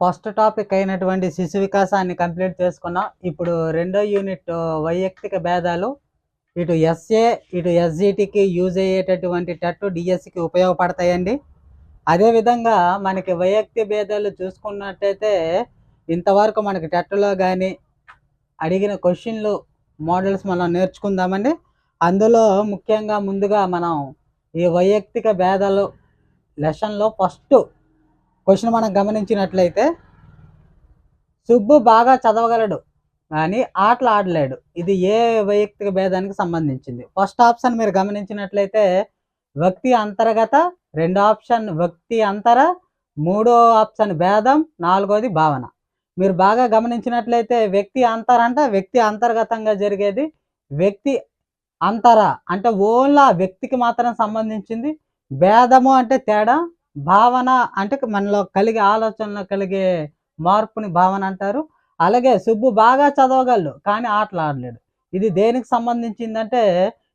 First topic అయినటువంటి శిశు వికాసాన్ని complete చేసుకున్నాం. ఇప్పుడు రెండో యూనిట్ వైయక్తిక భేదాలు. ఇటు ఎస్ఏ ఇటు ఎస్జిటికి యూజ్ అయ్యేటటువంటి టెట్ డిఎస్సికి ఉపయోగపడతాయండి. అదేవిధంగా మనకి వైయక్తిక భేదాలు చూసుకున్నట్టయితే ఇంతవరకు మనకి టెట్లో కానీ అడిగిన క్వశ్చన్లు మోడల్స్ మనం నేర్చుకుందామండి. అందులో ముఖ్యంగా ముందుగా మనం ఈ వైయక్తిక భేదాలు లెసన్లో ఫస్ట్ క్వశ్చన్ మనం గమనించినట్లయితే సుబ్బు బాగా చదవగలడు కానీ ఆటలు ఆడలేడు. ఇది ఏ వైయక్తిక భేదానికి సంబంధించింది? ఫస్ట్ ఆప్షన్ మీరు గమనించినట్లయితే వ్యక్తి అంతర్గత రెండో ఆప్షన్ వ్యక్తి అంతర మూడో ఆప్షన్ భేదం నాలుగోది భావన. మీరు బాగా గమనించినట్లయితే వ్యక్తి అంతర అంటే వ్యక్తి అంతర్గతంగా జరిగేది వ్యక్తి అంతర అంటే ఓన్లా వ్యక్తికి మాత్రం సంబంధించింది. భేదము అంటే తేడా భావన అంటే మనలో కలిగే ఆలోచనలో కలిగే మార్పుని భావన అంటారు. అలాగే సుబ్బు బాగా చదవగలడు కానీ ఆటలు ఆడలేడు. ఇది దేనికి సంబంధించిందంటే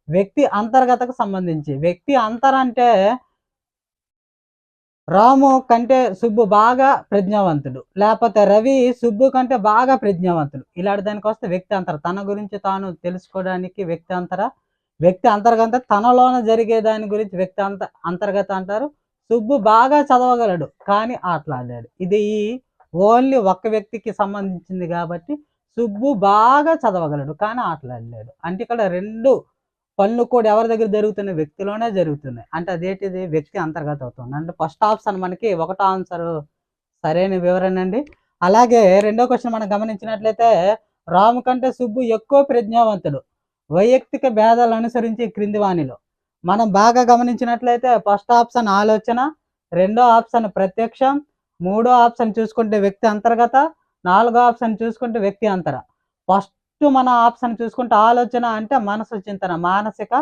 వ్యక్తి అంతర్గతకు సంబంధించి. వ్యక్తి అంతర అంటే రాము కంటే సుబ్బు బాగా ప్రజ్ఞావంతుడు. లేకపోతే రవి సుబ్బు కంటే బాగా ప్రజ్ఞావంతుడు. ఇలాంటి దానికి వస్తే వ్యక్తి అంతర. తన గురించి తాను తెలుసుకోవడానికి వ్యక్తి అంతర? వ్యక్తి అంతర్గత తనలోన జరిగే దాని గురించి వ్యక్తి అంత అంతర్గత అంటారు. సుబ్బు బాగా చదవగలడు కానీ ఆటలాడాడు ఇది ఓన్లీ ఒక్క వ్యక్తికి సంబంధించింది కాబట్టి సుబ్బు బాగా చదవగలడు కానీ ఆటలాడలేడు అంటే ఇక్కడ రెండు పనులు కూడా ఎవరి దగ్గర జరుగుతున్నాయి? వ్యక్తిలోనే జరుగుతున్నాయి. అంటే అదేంటిది? వ్యక్తి అంతర్గత అవుతుంది. అంటే ఫస్ట్ ఆప్షన్ మనకి ఒకటో ఆన్సర్ సరైన వివరణ అండి. అలాగే రెండో క్వశ్చన్ మనం గమనించినట్లయితే రాము కంటే సుబ్బు ఎక్కువ ప్రజ్ఞావంతుడు. వైయక్తిక భేదాలు అనుసరించి క్రింది వాణిలో. మనం బాగా గమనించినట్లయితే ఫస్ట్ ఆప్షన్ ఆలోచన రెండో ఆప్షన్ ప్రత్యక్షం మూడో ఆప్షన్ చూసుకుంటే వ్యక్తి అంతర్గత నాలుగో ఆప్షన్ చూసుకుంటే వ్యక్తి అంతర. ఫస్ట్ మన ఆప్షన్ చూసుకుంటే ఆలోచన అంటే మనసు చింతన మానసిక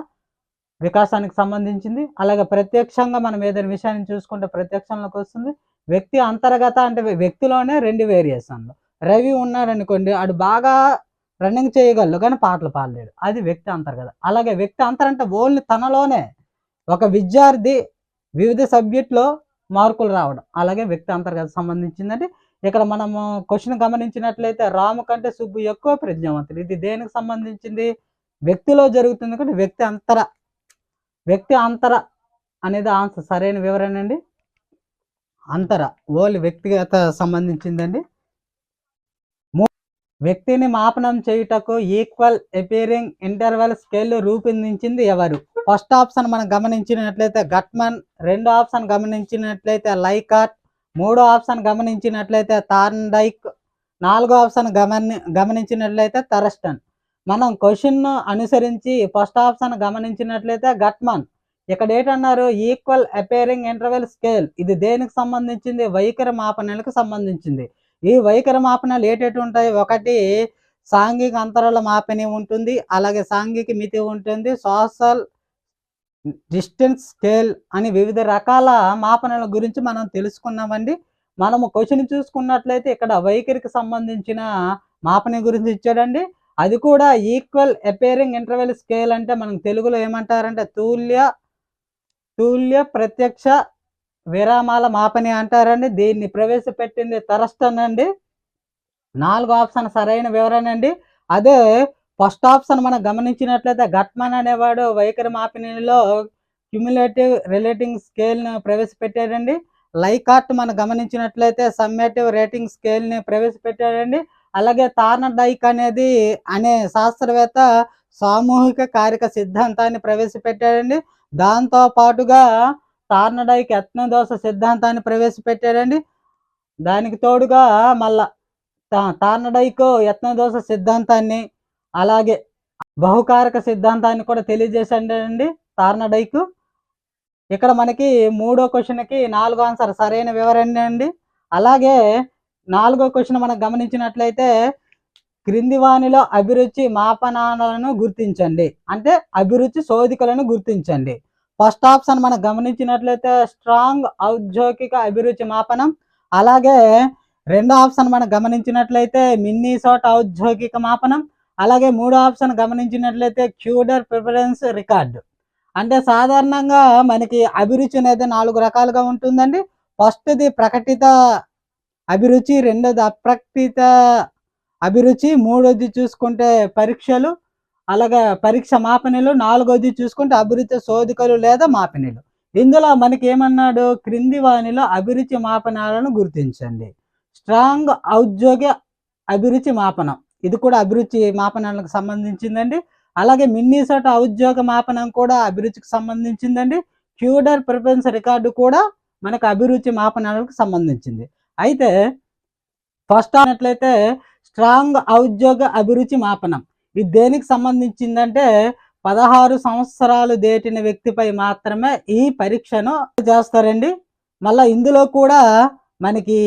వికాసానికి సంబంధించింది. అలాగే ప్రత్యక్షంగా మనం ఏదైనా విషయాన్ని చూసుకుంటే ప్రత్యక్షంలోకి వస్తుంది. వ్యక్తి అంతర్గత అంటే వ్యక్తిలోనే రెండు వేరియేషన్లు రవి ఉన్నారనుకోండి అడు బాగా రన్నింగ్ చేయగలడు కానీ పాటలు పాడలేడు. అది వ్యక్తి అంతర్గత అలాగే వ్యక్తి అంతర్ అంటే ఓన్లీ తనలోనే ఒక విద్యార్థి వివిధ సబ్జెక్టులో మార్కులు రావడం. అలాగే వ్యక్తి అంతర్గత సంబంధించిందంటే ఇక్కడ మనము క్వశ్చన్ గమనించినట్లయితే రాము కంటే సుబ్బు ఎక్కువ ప్రజ్ఞావంతుడు ఇది దేనికి సంబంధించింది? వ్యక్తిలో జరుగుతుంది కాబట్టి వ్యక్తి అంతర. వ్యక్తి అంతర అనేది ఆన్సర్. సరైన వివరణ అండి? అంతర. ఓన్లీ వ్యక్తిగత సంబంధించిందండి. వ్యక్తిని మాపనం చేయుటకు ఈక్వల్ ఎపీరింగ్ ఇంటర్వెల్ స్కేల్ రూపొందించింది ఎవరు? ఫస్ట్ ఆప్షన్ మనం గమనించినట్లయితే గట్మన్ రెండో ఆప్షన్ గమనించినట్లయితే లైకాట్ మూడో ఆప్షన్ గమనించినట్లయితే థార్న్డైక్ నాలుగో ఆప్షన్ గమని గమనించినట్లయితే తరస్టన్ మనం క్వశ్చన్ అనుసరించి ఫస్ట్ ఆప్షన్ గమనించినట్లయితే గట్మన్ ఇక్కడ ఏంటన్నారు? ఈక్వల్ అపేరింగ్ ఇంటర్వెల్ స్కేల్ ఇది దేనికి సంబంధించింది? వైఖరి మాపనలకు సంబంధించింది. ఈ వైఖరి మాపనాలు ఏటేటి ఉంటాయి. ఒకటి సాంఘిక అంతరాల మాపని ఉంటుంది. అలాగే సాంఘిక మితి ఉంటుంది. సోషల్ డిస్టెన్స్ స్కేల్ అని వివిధ రకాల మాపనల గురించి మనం తెలుసుకున్నామండి. మనము క్వశ్చన్ చూసుకున్నట్లయితే ఇక్కడ వైఖరికి సంబంధించిన మాపని గురించి ఇచ్చాడండి. అది కూడా ఈక్వల్ అపేరింగ్ ఇంటర్వెల్ స్కేల్ అంటే మనం తెలుగులో ఏమంటారంటే తూల్య తూల్య ప్రత్యక్ష విరామాల మాపని అంటారండి. దీన్ని ప్రవేశపెట్టింది తరస్టన్ అండి నాలుగు ఆప్షన్ సరైన వివరణ అండి అదే ఫస్ట్ ఆప్షన్ మనం గమనించినట్లయితే ఘట్మన్ అనేవాడు వైఖరి మాపినిలో క్యుములేటివ్ రిలేటింగ్ స్కేల్ను ప్రవేశపెట్టాడండి. లైకాట్ మనం గమనించినట్లయితే సమ్మేటివ్ రేటింగ్ స్కేల్ని ప్రవేశపెట్టాడండి. అలాగే తార్నడైక్ అనేది అనే శాస్త్రవేత్త సామూహిక కారిక సిద్ధాంతాన్ని ప్రవేశపెట్టాడండి. దాంతో పాటుగా తార్నడైక్ యత్నదోష సిద్ధాంతాన్ని ప్రవేశపెట్టాడండి. దానికి తోడుగా మళ్ళా తార్నడైక్ యత్నదోష సిద్ధాంతాన్ని అలాగే బహుకారక సిద్ధాంతాన్ని కూడా తెలియజేశాడండి తార్నడైకు. ఇక్కడ మనకి మూడో క్వశ్చన్కి నాలుగో ఆన్సర్ సరైన వివరణ అండి. అలాగే నాలుగో క్వశ్చన్ మనం గమనించినట్లయితే క్రింది వాణిలో అభిరుచి మాపనాలను గుర్తించండి. అంటే అభిరుచి శోధికలను గుర్తించండి. ఫస్ట్ ఆప్షన్ మనం గమనించినట్లయితే స్ట్రాంగ్ ఔద్యోగిక అభిరుచి మాపనం. అలాగే రెండో ఆప్షన్ మనం గమనించినట్లయితే మిన్నీసోట్ ఔద్యోగిక మాపనం. అలాగే మూడో ఆప్షన్ గమనించినట్లయితే క్యూడర్ ప్రిఫరెన్స్ రికార్డు అంటే సాధారణంగా మనకి అభిరుచి అనేది నాలుగు రకాలుగా ఉంటుందండి. ఫస్ట్ది ప్రకటిత అభిరుచి రెండోది అప్రకటిత అభిరుచి మూడోది చూసుకుంటే పరీక్షలు అలాగే పరీక్ష మాపనలు నాలుగోది చూసుకుంటే అభిరుచి శోధికలు లేదా మాపనలు. ఇందులో మనకి ఏమన్నాడు క్రింది వాణిలో అభిరుచి మాపనాలను గుర్తించండి. స్ట్రాంగ్ ఔద్యోగిక అభిరుచి మాపనం. ఇది కూడా అభిరుచి మాపనాలకు సంబంధించిందండి. అలాగే మిన్నీసోట ఔద్యోగ మాపనం కూడా అభిరుచికి సంబంధించిందండి. క్యూడర్ ప్రిఫరెన్స్ రికార్డు కూడా మనకు అభిరుచి మాపనాలకు సంబంధించింది. అయితే ఫస్ట్ అన్నట్లయితే స్ట్రాంగ్ ఔద్యోగ అభిరుచి మాపనం. ఇది దేనికి సంబంధించిందంటే పదహారు సంవత్సరాలు దేటిన వ్యక్తిపై మాత్రమే ఈ పరీక్షను చేస్తారండి. మళ్ళా ఇందులో కూడా మనకి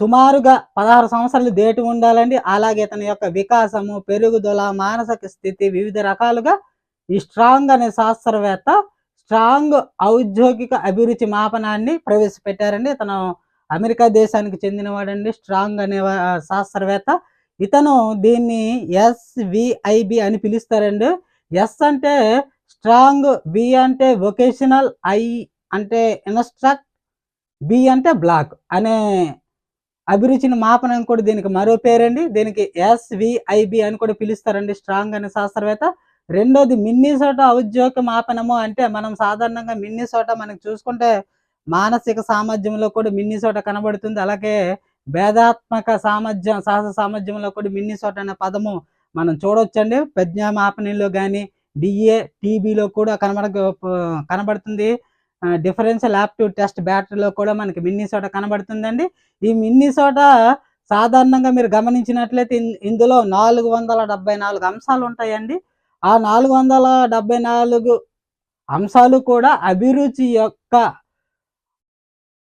సుమారుగా పదహారు సంవత్సరాలు దేటి ఉండాలండి. అలాగే తన యొక్క వికాసము పెరుగుదల మానసిక స్థితి వివిధ రకాలుగా ఈ స్ట్రాంగ్ అనే శాస్త్రవేత్త స్ట్రాంగ్ ఔద్యోగిక అభిరుచి మాపనాన్ని ప్రవేశపెట్టారండి. తను అమెరికా దేశానికి చెందినవాడండి. స్ట్రాంగ్ అనే శాస్త్రవేత్త. ఇతను దీన్ని ఎస్విఐబి అని పిలుస్తారండి ఎస్ అంటే స్ట్రాంగ్ బి అంటే వొకేషనల్ ఐ అంటే ఇన్స్ట్రక్ట్ బి అంటే బ్లాక్ అనే అభిరుచిని మాపనం కూడా దీనికి మరో పేరండి. దీనికి ఎస్విఐబి అని కూడా పిలుస్తారండి స్ట్రాంగ్ అనే శాస్త్రవేత్త. రెండోది మిన్నీసోట ఔద్యోగిక మాపనము అంటే మనం సాధారణంగా మిన్నీసోట మనకు చూసుకుంటే మానసిక సామర్థ్యంలో కూడా మిన్నీసోట కనబడుతుంది. అలాగే భేదాత్మక సామర్థ్యం సహజ సామర్థ్యంలో కూడా మిన్నిసోట్ అనే పదము మనం చూడొచ్చండి. ప్రజ్ఞామాపణిలో కానీ డిఏ టీబీలో కూడా కనబడ కనబడుతుంది. డిఫరెన్షియల్ యాప్టిట్యూడ్ టెస్ట్ బ్యాటరీలో కూడా మనకి మిన్నిసోట కనబడుతుందండి. ఈ మిన్నిసోట సాధారణంగా మీరు గమనించినట్లయితే ఇందులో నాలుగు వందల డెబ్బై నాలుగు అంశాలు ఉంటాయండి. ఆ నాలుగు వందల డెబ్బై నాలుగు అంశాలు కూడా అభిరుచి యొక్క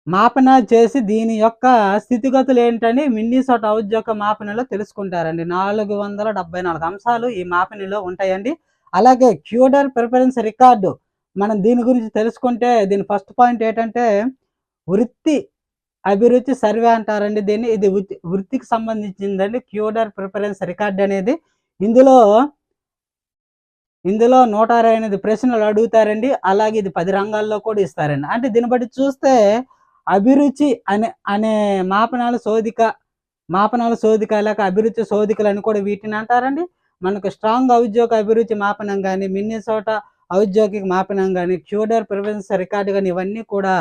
మాపన చేసి దీని యొక్క స్థితిగతులు ఏంటని మిన్నీసోట ఔద్యోగ మాపనలో తెలుసుకుంటారండి. నాలుగు వందల డెబ్బై నాలుగు అంశాలు ఈ మాపనలో ఉంటాయండి. అలాగే క్యూడర్ ప్రిఫరెన్స్ రికార్డు మనం దీని గురించి తెలుసుకుంటే దీని ఫస్ట్ పాయింట్ ఏంటంటే వృత్తి అభిరుచి సర్వే అంటారండి. దీన్ని ఇది వృత్తికి సంబంధించిందండి క్యూడర్ ప్రిఫరెన్స్ రికార్డ్ అనేది. ఇందులో ఇందులో నూట అరవై ఎనిమిది ప్రశ్నలు అడుగుతారండి. అలాగే ఇది పది రంగాల్లో కూడా ఇస్తారండి. అంటే దీన్ని బట్టి చూస్తే అభిరుచి అనే అనే మాపనాలు శోధిక మాపనాలు శోధిక లేక అభిరుచి శోధికలు అని కూడా వీటిని అంటారండి. మనకు స్ట్రాంగ్ ఔద్యోగిక అభిరుచి మాపనం కానీ మిన్నీసోట ఔద్యోగిక మాపనం కానీ క్యూడర్ ప్రివెన్స్ రికార్డు కానీ ఇవన్నీ కూడా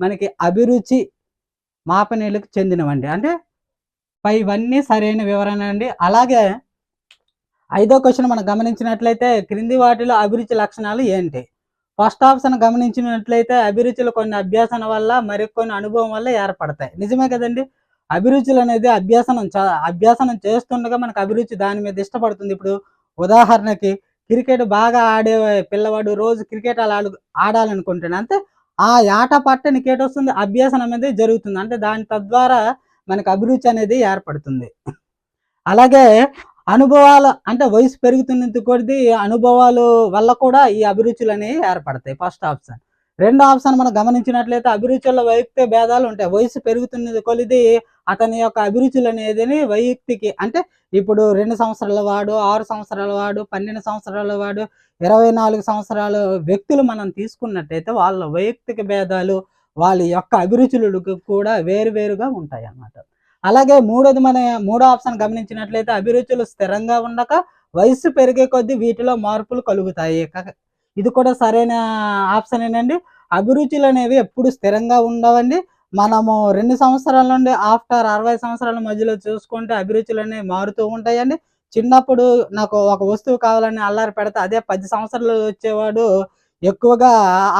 మనకి అభిరుచి మాపనీలకు చెందినవండి. అంటే పై ఇవన్నీ సరైన వివరణ అండి. అలాగే ఐదో క్వశ్చన్ మనం గమనించినట్లయితే క్రింది వాటిలో అభిరుచి లక్షణాలు ఏంటి? ఫస్ట్ ఆప్షన్ గమనించినట్లయితే అభిరుచులు కొన్ని అభ్యాసన వల్ల మరికొన్ని అనుభవం వల్ల ఏర్పడతాయి. నిజమే కదండి? అభిరుచులు అనేది అభ్యాసనం అభ్యాసనం చేస్తుండగా మనకు అభిరుచి దాని మీద ఇష్టపడుతుంది. ఇప్పుడు ఉదాహరణకి క్రికెట్ బాగా ఆడే పిల్లవాడు రోజు క్రికెట్ అలా ఆడు ఆడాలనుకుంటాడు. అంతే ఆ ఆట పట్టనికి ఏటొస్తుంది అభ్యాసనం అనేది జరుగుతుంది. అంటే దాని తద్వారా మనకు అభిరుచి అనేది ఏర్పడుతుంది. అలాగే అనుభవాలు అంటే వయసు పెరుగుతున్నంత కొద్ది అనుభవాలు వల్ల కూడా ఈ అభిరుచులు అనేవి ఏర్పడతాయి. ఫస్ట్ ఆప్షన్ రెండో ఆప్షన్ మనం గమనించినట్లయితే అభిరుచుల వైయక్తిక భేదాలు ఉంటాయి. వయసు పెరుగుతున్నది కొలిది అతని యొక్క అభిరుచులు అనేది వైయక్తికి అంటే ఇప్పుడు రెండు సంవత్సరాల వాడు ఆరు సంవత్సరాల వాడు పన్నెండు సంవత్సరాల వాడు ఇరవై నాలుగు సంవత్సరాల వ్యక్తులు మనం తీసుకున్నట్టయితే వాళ్ళ వైయక్తిక భేదాలు వాళ్ళ యొక్క అభిరుచులు కూడా వేరువేరుగా ఉంటాయి అన్నమాట అలాగే మూడోది మన మూడో ఆప్షన్ గమనించినట్లయితే అభిరుచులు స్థిరంగా ఉండక వయసు పెరిగే కొద్దీ వీటిలో మార్పులు కలుగుతాయి. ఇది కూడా సరైన ఆప్షన్ ఏనండి అభిరుచులు అనేవి ఎప్పుడు స్థిరంగా ఉండవండి. మనము రెండు సంవత్సరాల నుండి ఆఫ్టర్ అరవై సంవత్సరాల మధ్యలో చూసుకుంటే అభిరుచులు అనేవి మారుతూ ఉంటాయండి. చిన్నప్పుడు నాకు ఒక వస్తువు కావాలని అల్లారి పెడితే అదే పది సంవత్సరాలు వచ్చేవాడు ఎక్కువగా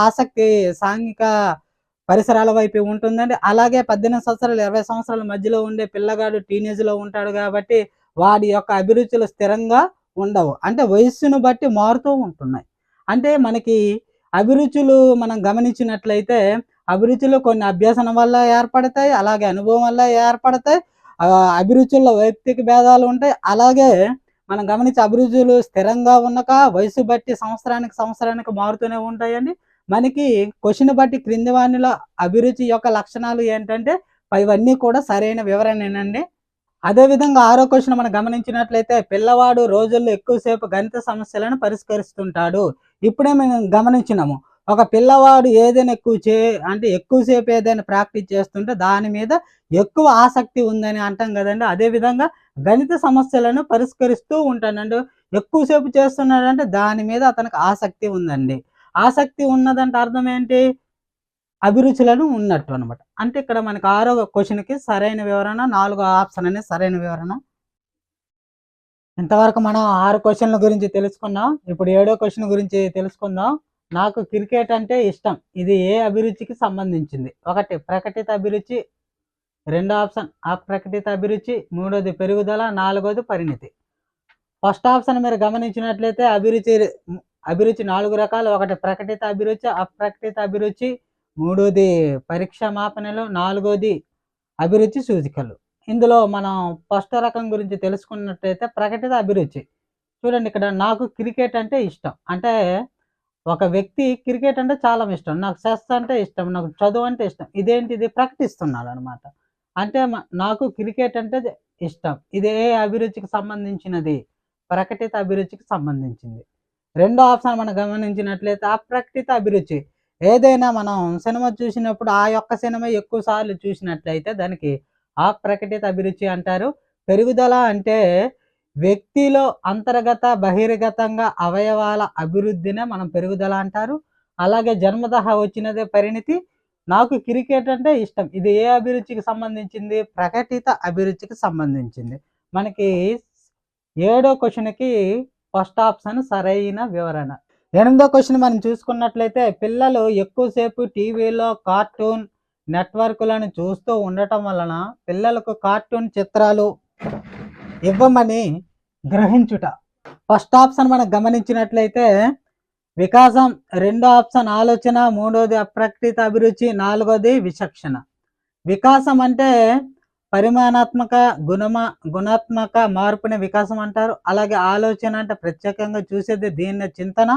ఆసక్తి సాంఘిక పరిసరాల వైపు ఉంటుందండి. అలాగే పద్దెనిమిది సంవత్సరాలు ఇరవై సంవత్సరాల మధ్యలో ఉండే పిల్లగాడు టీనేజ్లో ఉంటాడు కాబట్టి వాడి యొక్క అభిరుచులు స్థిరంగా ఉండవు. అంటే వయస్సును బట్టి మారుతూ ఉంటున్నాయి. అంటే మనకి అభిరుచులు మనం గమనించినట్లయితే అభిరుచులు కొన్ని అభ్యసనం వల్ల ఏర్పడతాయి అలాగే అనుభవం వల్ల ఏర్పడతాయి అభిరుచుల్లో వ్యక్తికి భేదాలు ఉంటాయి. అలాగే మనం గమనించే అభిరుచులు స్థిరంగా ఉన్నాక వయసు బట్టి సంవత్సరానికి సంవత్సరానికి మారుతూనే ఉంటాయండి. మనకి క్వశ్చన్ బట్టి క్రింది వాణిలో అభిరుచి యొక్క లక్షణాలు ఏంటంటే ఇవన్నీ కూడా సరైన వివరణేనండి. అదే విధంగా ఆరో క్వశ్చన్ మనం గమనించినట్లయితే పిల్లవాడు రోజుల్లో ఎక్కువసేపు గణిత సమస్యలను పరిష్కరిస్తుంటాడు. ఇప్పుడే మేము గమనించినాము. ఒక పిల్లవాడు ఏదైనా ఎక్కువ చే అంటే ఎక్కువసేపు ఏదైనా ప్రాక్టీస్ చేస్తుంటే దాని మీద ఎక్కువ ఆసక్తి ఉందని అంటాం కదండి. అదే విధంగా గణిత సమస్యలను పరిష్కరిస్తూ ఉంటానండి. ఎక్కువసేపు చేస్తున్నాడంటే దాని మీద అతనికి ఆసక్తి ఉందండి. ఆసక్తి ఉన్నదంటే అర్థం ఏంటి? అభిరుచులను ఉన్నట్టు అనమాట అంటే ఇక్కడ మనకి ఆరో క్వశ్చన్కి సరైన వివరణ నాలుగో ఆప్షన్ అనేది సరైన వివరణ. ఇంతవరకు మనం ఆరు క్వశ్చన్ల గురించి తెలుసుకున్నాం. ఇప్పుడు ఏడో క్వశ్చన్ గురించి తెలుసుకుందాం. నాకు క్రికెట్ అంటే ఇష్టం. ఇది ఏ అభిరుచికి సంబంధించింది? ఒకటి ప్రకటిత అభిరుచి. రెండో ఆప్షన్ అప్రకటిత అభిరుచి. మూడోది పెరుగుదల. నాలుగోది పరిణితి. ఫస్ట్ ఆప్షన్ మీరు గమనించినట్లయితే అభిరుచి అభిరుచి నాలుగు రకాలు. ఒకటి ప్రకటిత అభిరుచి అప్రకటిత అభిరుచి మూడోది పరీక్ష మాపనలు నాలుగోది అభిరుచి సూచికలు. ఇందులో మనం ఫస్ట్ రకం గురించి తెలుసుకున్నట్టయితే ప్రకటిత అభిరుచి. చూడండి ఇక్కడ నాకు క్రికెట్ అంటే ఇష్టం. అంటే ఒక వ్యక్తి క్రికెట్ అంటే చాలా ఇష్టం. నాకు చెస్ అంటే ఇష్టం నాకు చదువు అంటే ఇష్టం. ఇదేంటిది? ప్రకటిస్తున్నాడు అనమాట అంటే నాకు క్రికెట్ అంటే ఇష్టం. ఇది ఏ అభిరుచికి సంబంధించినది. ప్రకటిత అభిరుచికి సంబంధించింది. రెండో ఆప్షన్ మనం గమనించినట్లయితే అప్రకటిత అభిరుచి. ఏదైనా మనం సినిమా చూసినప్పుడు ఆ యొక్క సినిమా ఎక్కువ సార్లు చూసినట్లయితే దానికి అప్రకటిత అభిరుచి అంటారు. పెరుగుదల అంటే వ్యక్తిలో అంతర్గత బహిర్గతంగా అవయవాల అభివృద్ధినే మనం పెరుగుదల అంటారు. అలాగే జన్మదహ వచ్చినదే పరిణితి. నాకు క్రికెట్ అంటే ఇష్టం. ఇది ఏ అభిరుచికి సంబంధించింది? ప్రకటిత అభిరుచికి సంబంధించింది. మనకి ఏడో క్వశ్చన్కి ఫస్ట్ ఆప్షన్ సరైన వివరణ. ఎనిమిదో క్వశ్చన్ మనం చూసుకున్నట్లయితే పిల్లలు ఎక్కువసేపు టీవీలో కార్టూన్ నెట్వర్క్లను చూస్తూ ఉండటం వలన పిల్లలకు కార్టూన్ చిత్రాలు ఇవ్వమని గ్రహించుట. ఫస్ట్ ఆప్షన్ మనం గమనించినట్లయితే వికాసం రెండో ఆప్షన్ ఆలోచన మూడోది అప్రకృత అభిరుచి నాలుగోది విచక్షణ. వికాసం అంటే పరిమాణాత్మక గుణమ గుణాత్మక మార్పుని వికాసం అంటారు. అలాగే ఆలోచన అంటే ప్రత్యేకంగా చూసేది దీన్ని చింతన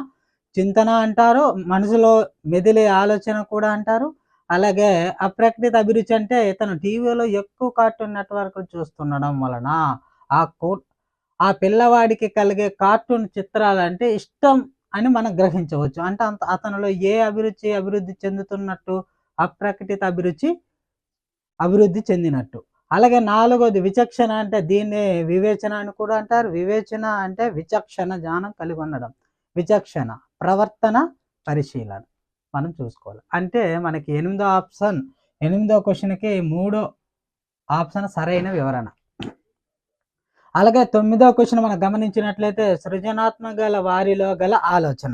చింతన అంటారు. మనసులో మెదిలే ఆలోచన కూడా అంటారు. అలాగే అప్రకటిత అభిరుచి అంటే ఇతను టీవీలో ఎక్కువ కార్టూన్ నెట్వర్క్ చూస్తుండడం వలన ఆ కో ఆ పిల్లవాడికి కలిగే కార్టూన్ చిత్రాలు అంటే ఇష్టం అని మనం గ్రహించవచ్చు. అంటే అంత అతనిలో ఏ అభిరుచి అభివృద్ధి చెందుతున్నట్టు అప్రకటిత అభిరుచి అభివృద్ధి చెందినట్టు. అలాగే నాలుగోది విచక్షణ అంటే దీన్ని వివేచన అని కూడా అంటారు. వివేచన అంటే విచక్షణ జ్ఞానం కలిగి ఉండడం. విచక్షణ ప్రవర్తన పరిశీలన మనం చూసుకోవాలి. అంటే మనకి ఎనిమిదో ఆప్షన్ ఎనిమిదో క్వశ్చన్కి మూడో ఆప్షన్ సరైన వివరణ. అలాగే తొమ్మిదో క్వశ్చన్ మనం గమనించినట్లయితే సృజనాత్మక గల వారిలో గల ఆలోచన.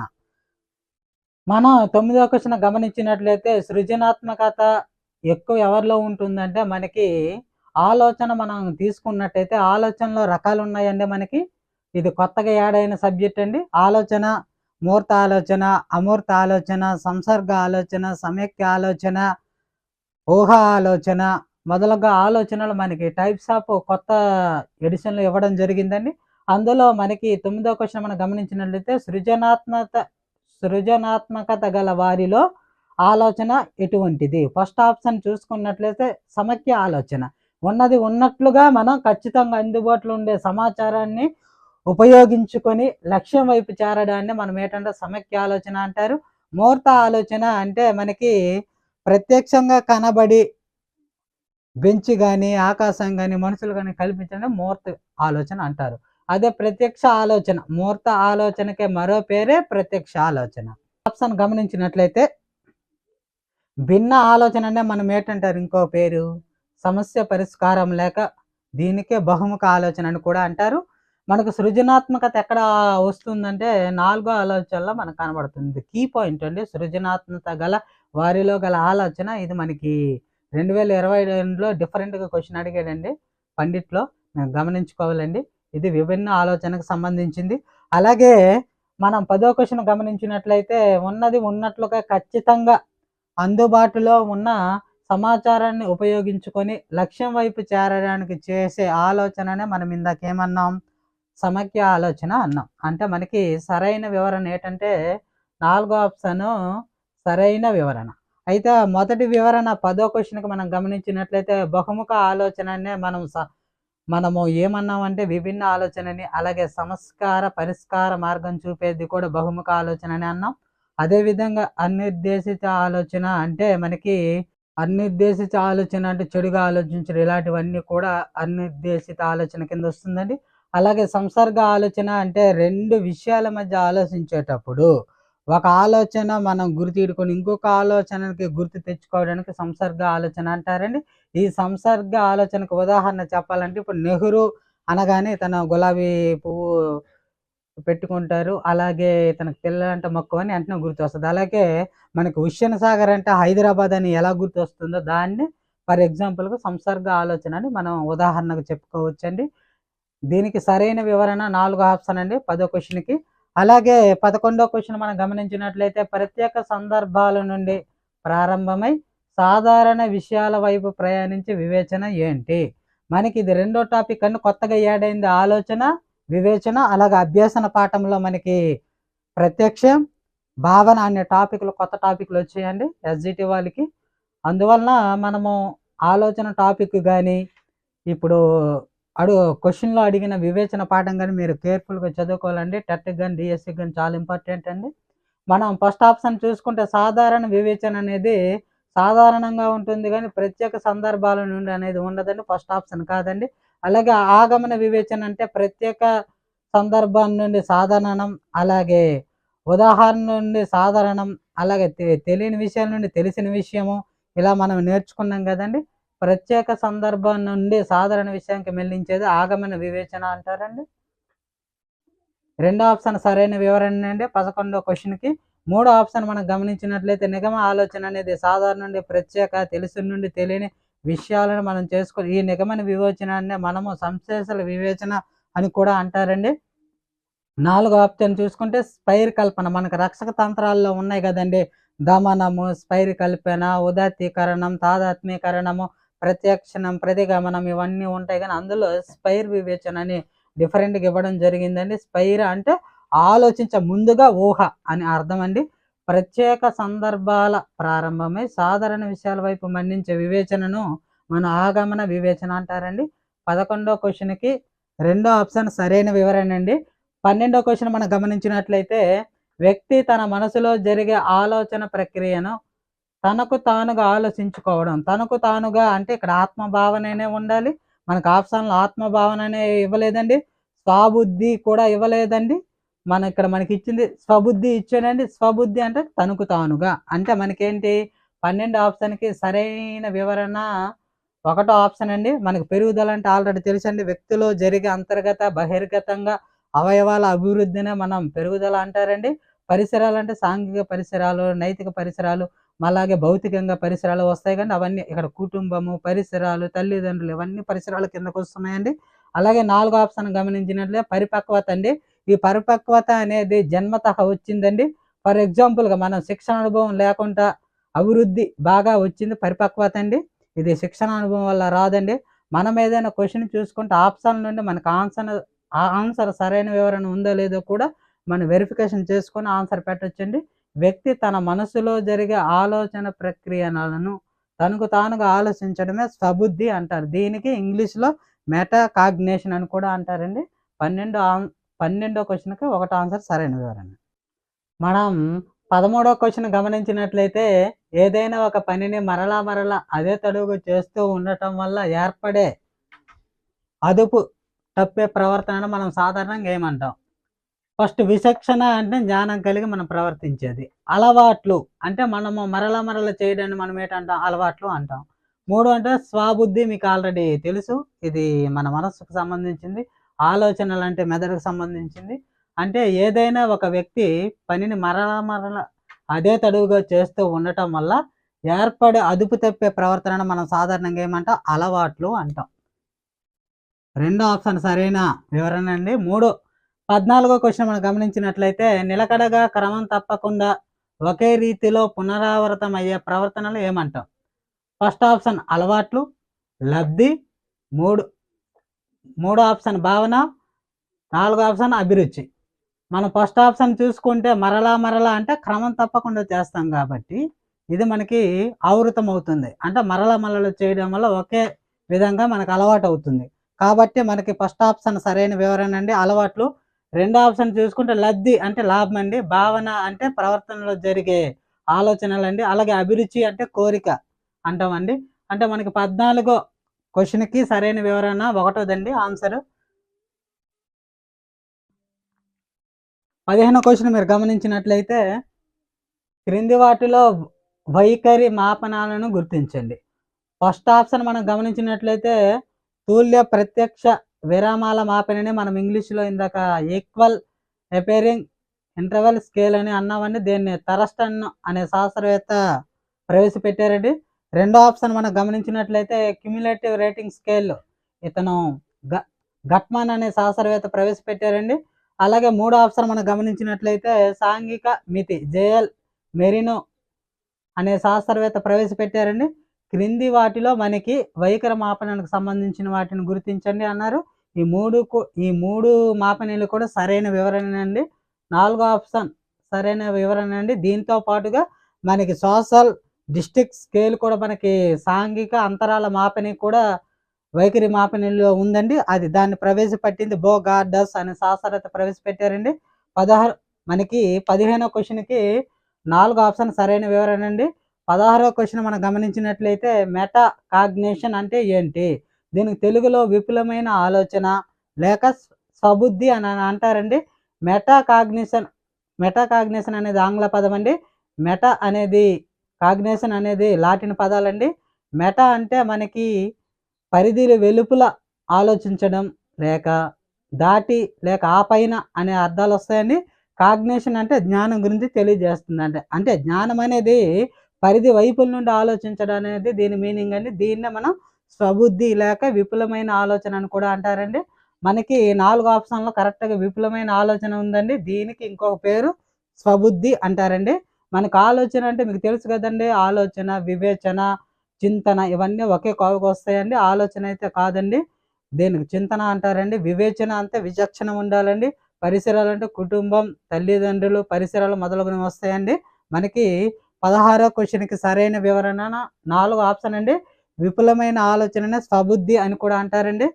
మనం తొమ్మిదో క్వశ్చన్ గమనించినట్లయితే సృజనాత్మకత ఎక్కువ ఎవరిలో ఉంటుందంటే మనకి ఆలోచన మనం తీసుకున్నట్టయితే ఆలోచనలో రకాలు ఉన్నాయండి మనకి. ఇది కొత్తగా యాడ్ అయిన సబ్జెక్ట్ అండి. ఆలోచన మూర్త ఆలోచన అమూర్త ఆలోచన సంసర్గ ఆలోచన సమైక్య ఆలోచన ఊహ ఆలోచన మొదలుగా ఆలోచనలు మనకి టైప్స్ ఆఫ్ కొత్త ఎడిషన్లు ఇవ్వడం జరిగిందండి. అందులో మనకి తొమ్మిదో క్వశ్చన్ మనం గమనించినట్లయితే సృజనాత్మక సృజనాత్మకత గల వారిలో ఆలోచన ఎటువంటిది? ఫస్ట్ ఆప్షన్ చూసుకున్నట్లయితే సమైక్య ఆలోచన. ఉన్నది ఉన్నట్లుగా మనం ఖచ్చితంగా అందుబాటులో ఉండే సమాచారాన్ని ఉపయోగించుకొని లక్ష్యం వైపు చేరడాన్ని మనం ఏంటంటే సమైక్య ఆలోచన అంటారు. మూర్త ఆలోచన అంటే మనకి ప్రత్యక్షంగా కనబడి బెంచ్ కానీ ఆకాశం కానీ మనుషులు కానీ కల్పించడం ముహూర్త ఆలోచన అంటారు. అదే ప్రత్యక్ష ఆలోచన. ముహూర్త ఆలోచనకే మరో పేరే ప్రత్యక్ష ఆలోచన. ఆప్షన్ గమనించినట్లయితే భిన్న ఆలోచన అంటే మనం ఏంటంటారు ఇంకో పేరు? సమస్య పరిష్కారం లేక దీనికే బహుముఖ ఆలోచన అని కూడా అంటారు. మనకు సృజనాత్మకత ఎక్కడ వస్తుందంటే నాలుగో ఆలోచనలో మనకు కనబడుతుంది. కీ పాయింట్ అండి. సృజనాత్మకత గల వారిలో గల ఆలోచన ఇది మనకి రెండు వేల ఇరవై రెండులో డిఫరెంట్గా క్వశ్చన్ అడిగాడండి పండిట్లో. మేము గమనించుకోవాలండి. ఇది విభిన్న ఆలోచనకు సంబంధించింది. అలాగే మనం పదో క్వశ్చన్ గమనించినట్లయితే ఉన్నది ఉన్నట్లుగా ఖచ్చితంగా అందుబాటులో ఉన్న సమాచారాన్ని ఉపయోగించుకొని లక్ష్యం వైపు చేరడానికి చేసే ఆలోచననే మనం ఇందాక ఏమన్నాం సమైక్య ఆలోచన అన్నాం. అంటే మనకి సరైన వివరణ ఏంటంటే నాలుగో ఆప్షన్ సరైన వివరణ. అయితే మొదటి వివరణ పదో క్వశ్చన్కి మనం గమనించినట్లయితే బహుముఖ ఆలోచననే మనం స- మనము ఏమన్నామంటే విభిన్న ఆలోచనని అలాగే సంస్కార పరిష్కార మార్గం చూపేది కూడా బహుముఖ ఆలోచన అని అన్నాం. అదేవిధంగా అనిర్దేశిత ఆలోచన అంటే మనకి అనిర్దేశిత ఆలోచన అంటే చెడుగా ఆలోచించడం ఇలాంటివన్నీ కూడా అనిర్దేశిత ఆలోచన కింద వస్తుందండి. అలాగే సంసర్గ ఆలోచన అంటే రెండు విషయాల మధ్య ఆలోచించేటప్పుడు ఒక ఆలోచన మనం గుర్తిడుకొని ఇంకొక ఆలోచనకి గుర్తు తెచ్చుకోవడానికి సంసర్గ ఆలోచన అంటారండి. ఈ సంసర్గ ఆలోచనకు ఉదాహరణ చెప్పాలంటే ఇప్పుడు నెహ్రూ అనగానే తన గులాబీ పువ్వు పెట్టుకుంటారు. అలాగే తనకు పిల్లలంటే మక్కువ అని వెంటనే గుర్తు వస్తుంది అలాగే మనకు హుస్సేన్ సాగర్ అంటే హైదరాబాద్ అని ఎలా గుర్తు వస్తుందో దాన్ని ఫర్ ఎగ్జాంపుల్గా సంసర్గ ఆలోచన అని మనం ఉదాహరణకు చెప్పుకోవచ్చండి. దీనికి సరైన వివరణ నాలుగు ఆప్షన్ అండి. పదో క్వశ్చన్కి అలాగే పదకొండో క్వశ్చన్ మనం గమనించినట్లయితే ప్రత్యేక సందర్భాల నుండి ప్రారంభమై సాధారణ విషయాల వైపు ప్రయాణించే వివేచన ఏంటి? మనకి ఇది రెండో టాపిక్ అని కొత్తగా యాడ్ అయింది ఆలోచన. వివేచన అలాగే అభ్యసన పాఠంలో మనకి ప్రత్యక్షం భావన అనే టాపిక్లు కొత్త టాపిక్లు వచ్చాయండి ఎస్జిటి వాళ్ళకి. అందువలన మనము ఆలోచన టాపిక్ కానీ ఇప్పుడు అడు క్వశ్చన్లో అడిగిన వివేచన పాఠం కానీ మీరు కేర్ఫుల్గా చదువుకోవాలండి. టెట్ కానీ డిఎస్సి కానీ చాలా ఇంపార్టెంట్ అండి. మనం ఫస్ట్ ఆప్షన్ చూసుకుంటే సాధారణ వివేచన అనేది సాధారణంగా ఉంటుంది కానీ ప్రత్యేక సందర్భాల నుండి అనేది ఉండదండి. ఫస్ట్ ఆప్షన్ కాదండి. అలాగే ఆగమన వివేచన అంటే ప్రత్యేక సందర్భం నుండి సాధారణం అలాగే ఉదాహరణ నుండి సాధారణం అలాగే తెలియని విషయాల నుండి తెలిసిన విషయము ఇలా మనం నేర్చుకున్నాం కదండి. ప్రత్యేక సందర్భం నుండి సాధారణ విషయానికి మెల్లించేది ఆగమన వివేచన అంటారండి. రెండో ఆప్షన్ సరైన వివరణ అండి. పదకొండో క్వశ్చన్కి మూడో ఆప్షన్ మనం గమనించినట్లయితే నిగమ ఆలోచన అనేది సాధారణ నుండి ప్రత్యేక తెలుసు నుండి తెలియని విషయాలను మనం చేసుకోవాలి. ఈ నిగమన వివేచనాన్ని మనము సంశ్లేషణ వివేచన అని కూడా అంటారండి. నాలుగు ఆప్షన్ చూసుకుంటే స్పైర్ కల్పన. మనకు రక్షక తంత్రాల్లో ఉన్నాయి కదండి. దమనము స్పైర్ కల్పన ఉదాత్తీకరణం తాదాత్మీకరణము ప్రత్యక్షణం ప్రతిగమనం ఇవన్నీ ఉంటాయి కానీ అందులో స్పైర్ వివేచన అని డిఫరెంట్గా ఇవ్వడం జరిగిందండి. స్పైర్ అంటే ఆలోచించ ముందుగా ఊహ అని అర్థం అండి. ప్రత్యేక సందర్భాల ప్రారంభమై సాధారణ విషయాల వైపు మన్నించే వివేచనను మన ఆగమన వివేచన అంటారండి. పదకొండో క్వశ్చన్కి రెండో ఆప్షన్ సరైన వివరణ అండి పన్నెండో క్వశ్చన్ మనం గమనించినట్లయితే వ్యక్తి తన మనసులో జరిగే ఆలోచన ప్రక్రియను తనకు తానుగా ఆలోచించుకోవడం తనకు తానుగా అంటే ఇక్కడ ఆత్మభావననే ఉండాలి. మనకు ఆప్షన్లో ఆత్మభావన అనే ఇవ్వలేదండి. స్వాబుద్ధి కూడా ఇవ్వలేదండి. మన ఇక్కడ మనకి ఇచ్చింది స్వబుద్ధి ఇచ్చాడండి స్వబుద్ధి అంటే తనకు తానుగా. అంటే మనకేంటి? పన్నెండు ఆప్షన్కి సరైన వివరణ ఒకటో ఆప్షన్ అండి. మనకు పెరుగుదల అంటే ఆల్రెడీ తెలుసండి. వ్యక్తిలో జరిగే అంతర్గత బహిర్గతంగా అవయవాల అభివృద్ధినే మనం పెరుగుదల అంటారండి. పరిసరాలు అంటే సాంఘిక పరిసరాలు నైతిక పరిసరాలు అలాగే భౌతికంగా పరిసరాలు వస్తాయి కానీ అవన్నీ ఇక్కడ కుటుంబము పరిసరాలు తల్లిదండ్రులు ఇవన్నీ పరిసరాల కిందకు వస్తున్నాయండి అలాగే నాలుగో ఆప్షన్ గమనించినట్లే పరిపక్వత అండి. ఈ పరిపక్వత అనేది జన్మత వచ్చిందండి. ఫర్ ఎగ్జాంపుల్గా మనం శిక్షణ అనుభవం లేకుండా అభివృద్ధి బాగా వచ్చింది పరిపక్వత అండి. ఇది శిక్షణ అనుభవం వల్ల రాదండి. మనం ఏదైనా క్వశ్చన్ చూసుకుంటే ఆప్షన్ నుండి మనకు ఆన్సర్ ఆ ఆన్సర్ సరైన వివరణ ఉందో లేదో కూడా మనం వెరిఫికేషన్ చేసుకొని ఆన్సర్ పెట్టొచ్చండి. వ్యక్తి తన మనసులో జరిగే ఆలోచన ప్రక్రియలను తనకు తానుగా ఆలోచించడమే స్వబుద్ధి అంటారు. దీనికి ఇంగ్లీష్లో మెటా కాగ్నేషన్ అని కూడా అంటారండి. పన్నెండు పన్నెండో క్వశ్చన్కి ఒకటి ఆన్సర్ సరైన వివరణ మనం పదమూడో క్వశ్చన్ గమనించినట్లయితే ఏదైనా ఒక పనిని మరలా మరలా అదే తడుగు చేస్తూ ఉండటం వల్ల ఏర్పడే అదుపు తప్పే ప్రవర్తనను మనం సాధారణంగా ఏమంటాం? ఫస్ట్ విచక్షణ అంటే జ్ఞానం కలిగి మనం ప్రవర్తించేది. అలవాట్లు అంటే మనము మరలా మరలా చేయడాన్ని మనం ఏంటంటాం? అలవాట్లు అంటాం. మూడు అంటే స్వబుద్ధి మీకు ఆల్రెడీ తెలుసు. ఇది మన మనస్సుకు సంబంధించింది. ఆలోచనలు అంటే మెదడుకు సంబంధించింది. అంటే ఏదైనా ఒక వ్యక్తి పనిని మరల మరల అదే తడువుగా చేస్తూ ఉండటం వల్ల ఏర్పడే అదుపు తప్పే ప్రవర్తనను మనం సాధారణంగా ఏమంటాం? అలవాట్లు అంటాం. రెండో ఆప్షన్ సరైన వివరణ అండి. మూడు పద్నాలుగో క్వశ్చన్ మనం గమనించినట్లయితే నిలకడగా క్రమం తప్పకుండా ఒకే రీతిలో పునరావృతం అయ్యే ప్రవర్తనలు ఏమంటాం? ఫస్ట్ ఆప్షన్ అలవాట్లు లబ్ధి. మూడు మూడో ఆప్షన్ భావన నాలుగో ఆప్షన్ అభిరుచి. మనం ఫస్ట్ ఆప్షన్ చూసుకుంటే మరలా మరలా అంటే క్రమం తప్పకుండా చేస్తాం కాబట్టి ఇది మనకి ఆవృతం అవుతుంది అంటే మరలా మరల చేయడం వల్ల ఒకే విధంగా మనకు అలవాటు అవుతుంది. కాబట్టి మనకి ఫస్ట్ ఆప్షన్ సరైన వివరణ అండి. అలవాట్లు. రెండో ఆప్షన్ చూసుకుంటే లబ్ధి అంటే లాభం అండి. భావన అంటే ప్రవర్తనలో జరిగే ఆలోచనలు అండి. అలాగే అభిరుచి అంటే కోరిక అంటామండి. అంటే మనకి పద్నాలుగో క్వశ్చన్కి సరైన వివరణ ఒకటోదండి ఆన్సర్. పదిహేను క్వశ్చన్ మీరు గమనించినట్లయితే క్రింది వాటిలో వైఖరి మాపనాలను గుర్తించండి. ఫస్ట్ ఆప్షన్ మనం గమనించినట్లయితే తూల్య ప్రత్యక్ష విరామాల మాపనని మనం ఇంగ్లీష్లో ఇందాక ఈక్వల్ ఎపేరింగ్ ఇంటర్వెల్ స్కేల్ అని అన్నామండి దీన్ని తరస్టన్ అనే శాస్త్రవేత్త ప్రవేశపెట్టారండి. రెండో ఆప్షన్ మనం గమనించినట్లయితే క్యుములేటివ్ రేటింగ్ స్కేల్ ఇతను గ గట్మాన్ అనే శాస్త్రవేత్త ప్రవేశపెట్టారండి. అలాగే మూడో ఆప్షన్ మనం గమనించినట్లయితే సాంఘిక మితి జేఎల్ మెరినో అనే శాస్త్రవేత్త ప్రవేశపెట్టారండి. క్రింది వాటిలో మనకి వైఖరి మాపనానికి సంబంధించిన వాటిని గుర్తించండి అన్నారు. ఈ మూడు కు- ఈ మూడు మాపనీలు కూడా సరైన వివరణ అండి నాలుగో ఆప్షన్ సరైన వివరణ అండి దీంతో పాటుగా మనకి సోషల్ డిస్ట్రిక్ట్ స్కేల్ కూడా మనకి సాంఘిక అంతరాల మాపని కూడా వైఖరి మాపనిలో ఉందండి. అది దాన్ని ప్రవేశపెట్టింది బో గార్డస్ అనే శాస్త్రవేత్త ప్రవేశపెట్టారండి. పదహారు మనకి పదిహేనో క్వశ్చన్కి నాలుగు ఆప్షన్ సరైన వివరణ అండి. పదహారో క్వశ్చన్ మనం గమనించినట్లయితే మెటా కాగ్నేషన్ అంటే ఏంటి? దీనికి తెలుగులో విపులమైన ఆలోచన లేక స్వబుద్ధి అని అంటారండి. మెటా కాగ్నిషన్ మెటా కాగ్నేషన్ అనేది ఆంగ్ల పదం అండి. మెటా అనేది కాగ్నేషన్ అనేది లాటిన్ పదాలండి. మెటా అంటే మనకి పరిధిలు వెలుపల ఆలోచించడం లేక దాటి లేక ఆ పైన అనే అర్థాలు వస్తాయండి. కాగ్నేషన్ అంటే జ్ఞానం గురించి తెలియజేస్తుంది అంటే అంటే జ్ఞానం అనేది పరిధి వైపుల నుండి ఆలోచించడం అనేది దీని మీనింగ్ అండి. దీన్నే మనం స్వబుద్ధి లేక విపులమైన ఆలోచన అని కూడా అంటారండి. మనకి నాలుగు ఆప్షన్లో కరెక్ట్గా విపులమైన ఆలోచన ఉందండి. దీనికి ఇంకొక పేరు స్వబుద్ధి అంటారండి. మనకు ఆలోచన అంటే మీకు తెలుసు కదండి ఆలోచన వివేచన చింతన ఇవన్నీ ఒకే కోవకు వస్తాయండి. ఆలోచన అయితే కాదండి. దీనికి చింతన అంటారండి? వివేచన అంతే విచక్షణ ఉండాలండి. పరిసరాలు అంటే కుటుంబం తల్లిదండ్రులు పరిసరాలు మొదలగునవి వస్తాయండి. మనకి పదహారో క్వశ్చన్కి సరైన వివరణ నాలుగు ఆప్షన్ అండి. విపులమైన ఆలోచననే స్వబుద్ధి అని కూడా అంటారండి.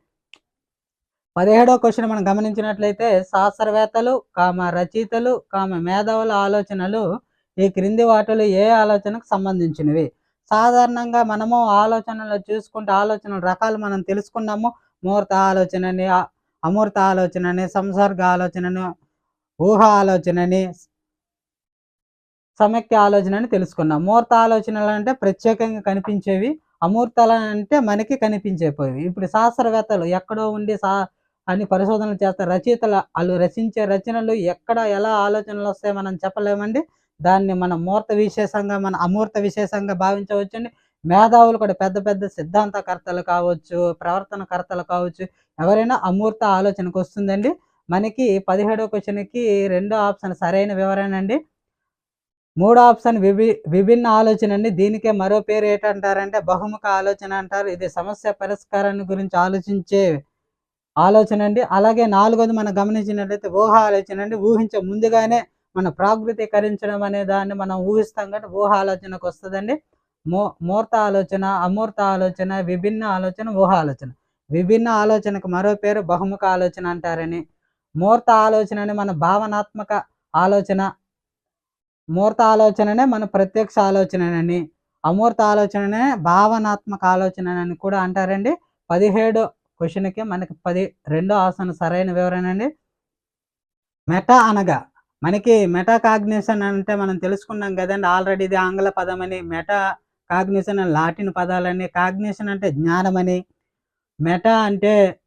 పదిహేడో క్వశ్చన్ మనం గమనించినట్లయితే శాస్త్రవేత్తలు కామ రచయితలు కామ మేధావుల ఆలోచనలు ఈ క్రింది వాటిలో ఏ ఆలోచనకు సంబంధించినవి? సాధారణంగా మనము ఆలోచనలు చూసుకుంటే ఆలోచనల రకాలు మనం తెలుసుకున్నాము. ముహూర్త ఆలోచనని అమూర్త ఆలోచనని సంసర్గ ఆలోచనని ఊహ ఆలోచనని సమైక్య ఆలోచన అని తెలుసుకున్నాం ముహూర్త ఆలోచనలు అంటే ప్రత్యేకంగా కనిపించేవి అమూర్తలు అంటే మనకి కనిపించేపోయేవి. ఇప్పుడు శాస్త్రవేత్తలు ఎక్కడో ఉండి సా అని పరిశోధనలు చేస్తారు రచయితలు వాళ్ళు రచించే రచనలు ఎక్కడ ఎలా ఆలోచనలు వస్తాయో మనం చెప్పలేమండి. దాన్ని మనం మూర్త విశేషంగా మన అమూర్త విశేషంగా భావించవచ్చండి. మేధావులు కూడా పెద్ద పెద్ద సిద్ధాంతకర్తలు కావచ్చు ప్రవర్తనకర్తలు కావచ్చు ఎవరైనా అమూర్త ఆలోచనకు వస్తుందండి. మనకి పదిహేడో క్వశ్చన్కి రెండో ఆప్షన్ సరైన వివరణ అండి. మూడో ఆప్షన్ విభి విభిన్న ఆలోచన అండి. దీనికే మరో పేరు ఏంటంటారంటే బహుముఖ ఆలోచన అంటారు. ఇది సమస్య పరిష్కారాన్ని గురించి ఆలోచించే ఆలోచన అండి. అలాగే నాలుగోది మనం గమనించినట్లయితే ఊహ ఆలోచన అండి. ఊహించే ముందుగానే మన ప్రాకృతీకరించడం అనే దాన్ని మనం ఊహిస్తాం కాబట్టి ఊహ ఆలోచనకు వస్తుందండి. మూ మూర్త ఆలోచన అమూర్త ఆలోచన విభిన్న ఆలోచన ఊహ ఆలోచన విభిన్న ఆలోచనకు మరో పేరు బహుముఖ ఆలోచన అంటారని. మూర్త ఆలోచన అని మన భావనాత్మక ఆలోచన మూర్త ఆలోచననే మన ప్రత్యక్ష ఆలోచనని అమూర్త ఆలోచననే భావనాత్మక ఆలోచన అని కూడా అంటారండి. పదిహేడు క్వశ్చన్కి మనకి పది రెండో ఆసన సరైన వివరణ అండి మెటా అనగా మనకి మెటాకాగ్నిషన్ అంటే మనం తెలుసుకున్నాం కదండి ఆల్రెడీ ఇది ఆంగ్ల పదమని. మెటా కాగ్నిషన్ లాటిన్ పదాలని కాగ్నిషన్ అంటే జ్ఞానమని. మెటా అంటే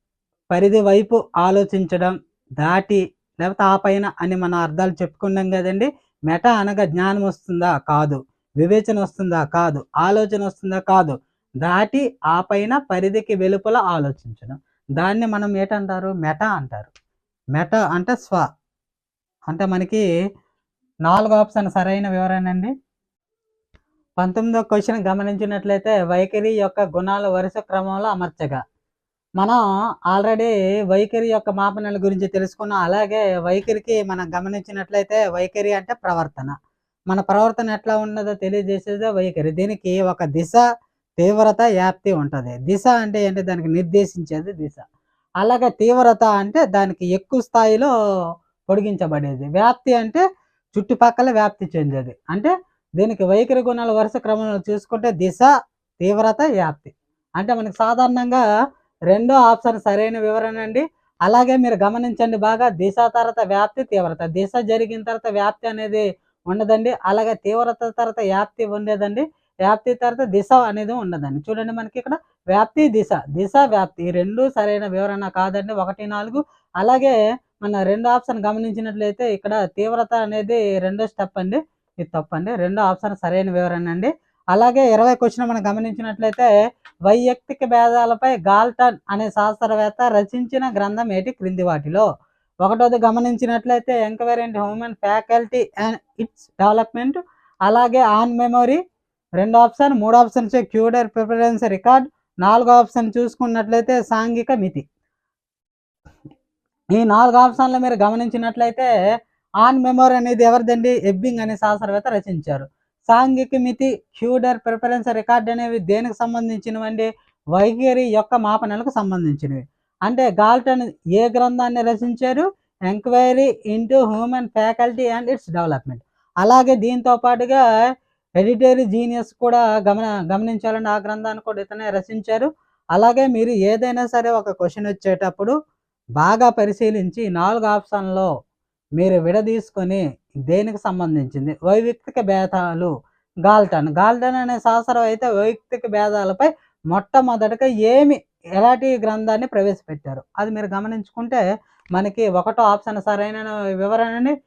పరిధి వైపు ఆలోచించడం దాటి లేకపోతే ఆ పైన అని మన అర్థాలు చెప్పుకున్నాం కదండి. మెటా అనగా జ్ఞానం వస్తుందా? కాదు. వివేచన వస్తుందా? కాదు. ఆలోచన వస్తుందా? కాదు. దాటి ఆ పైన పరిధికి వెలుపల ఆలోచించడం. దాన్ని మనం ఏటంటారు? మెటా అంటారు. మెటా అంటే స్వ. అంటే మనకి నాలుగు ఆప్షన్ సరైన వివరణ అండి. పంతొమ్మిదో క్వశ్చన్ గమనించినట్లయితే వైఖరి యొక్క గుణాలు వరుస క్రమంలో అమర్చగా. మనం ఆల్రెడీ వైఖరి యొక్క మాపనాల గురించి తెలుసుకున్నాం. అలాగే వైఖరికి మనం గమనించినట్లయితే వైఖరి అంటే ప్రవర్తన. మన ప్రవర్తన ఎట్లా ఉన్నదో తెలియజేసేదే వైఖరి. దీనికి ఒక దిశ తీవ్రత వ్యాప్తి ఉంటుంది. దిశ అంటే ఏంటి? దానికి నిర్దేశించేది దిశ. అలాగే తీవ్రత అంటే దానికి ఎక్కువ స్థాయిలో పొడిగించబడేది. వ్యాప్తి అంటే చుట్టుపక్కల వ్యాప్తి చెందేది. అంటే దీనికి వైఖరి గుణాలు వరుస క్రమంలో చూసుకుంటే దిశ తీవ్రత వ్యాప్తి. అంటే మనకు సాధారణంగా రెండో ఆప్షన్ సరైన వివరణ అండి. అలాగే మీరు గమనించండి బాగా దిశ తర్వాత వ్యాప్తి తీవ్రత. దిశ జరిగిన తర్వాత వ్యాప్తి అనేది ఉండదండి. అలాగే తీవ్రత తర్వాత వ్యాప్తి ఉండేదండి. వ్యాప్తి తర్వాత దిశ అనేది ఉండదండి. చూడండి మనకి ఇక్కడ వ్యాప్తి దిశ. దిశ వ్యాప్తి. ఈ రెండు సరైన వివరణ కాదండి. ఒకటి నాలుగు. అలాగే మన రెండు ఆప్షన్ గమనించినట్లయితే ఇక్కడ తీవ్రత అనేది రెండో స్టెప్ అండి ఇది తప్పండి. రెండో ఆప్షన్ సరైన వివరణ అండి. అలాగే ఇరవై క్వశ్చన్ మనం గమనించినట్లయితే వైయక్తిక భేదాలపై గాల్టన్ అనే శాస్త్రవేత్త రచించిన గ్రంథం ఏటి? క్రింది వాటిలో. ఒకటోది గమనించినట్లయితే enquiry and human faculty and its development. అలాగే ఆన్ మెమొరీ. రెండు ఆప్షన్ మూడు ఆప్షన్ క్యూడర్ ప్రిఫరెన్స్ రికార్డ్. నాలుగో ఆప్షన్ చూసుకున్నట్లయితే సాంఘిక మితి. ఈ నాలుగు ఆప్షన్లు మీరు గమనించినట్లయితే ఆన్ మెమోరీ అనేది ఎవరిదండి? ఎబ్బింగ్ అనే శాస్త్రవేత్త రచించారు. సాంఘిక మితి క్యూడర్ ప్రిఫరెన్స్ రికార్డ్ అనేవి దేనికి సంబంధించినవండి? వైఖరి యొక్క మాపనలకు సంబంధించినవి. అంటే గాల్టన్ ఏ గ్రంథాన్ని రచించారు? Enquiry into human faculty and its development. అలాగే దీంతో పాటుగా ఎడిటరీ జీనియస్ కూడా గమన గమనించాలని ఆ గ్రంథాన్ని కూడా ఇతనే రచించారు. అలాగే మీరు ఏదైనా సరే ఒక క్వశ్చన్ వచ్చేటప్పుడు బాగా పరిశీలించి నాలుగు ఆప్షన్లో మీరు విడదీసుకొని దేనికి సంబంధించింది? వైవిక్తిక భేదాలు. గాల్టన్. గాల్టన్ అనే శాస్త్రం అయితే వైయక్తిక భేదాలపై మొట్టమొదటగా ఏమి ఎలాంటి గ్రంథాన్ని ప్రవేశపెట్టారు? అది మీరు గమనించుకుంటే మనకి ఒకటో ఆప్షన్ సరైన వివరణని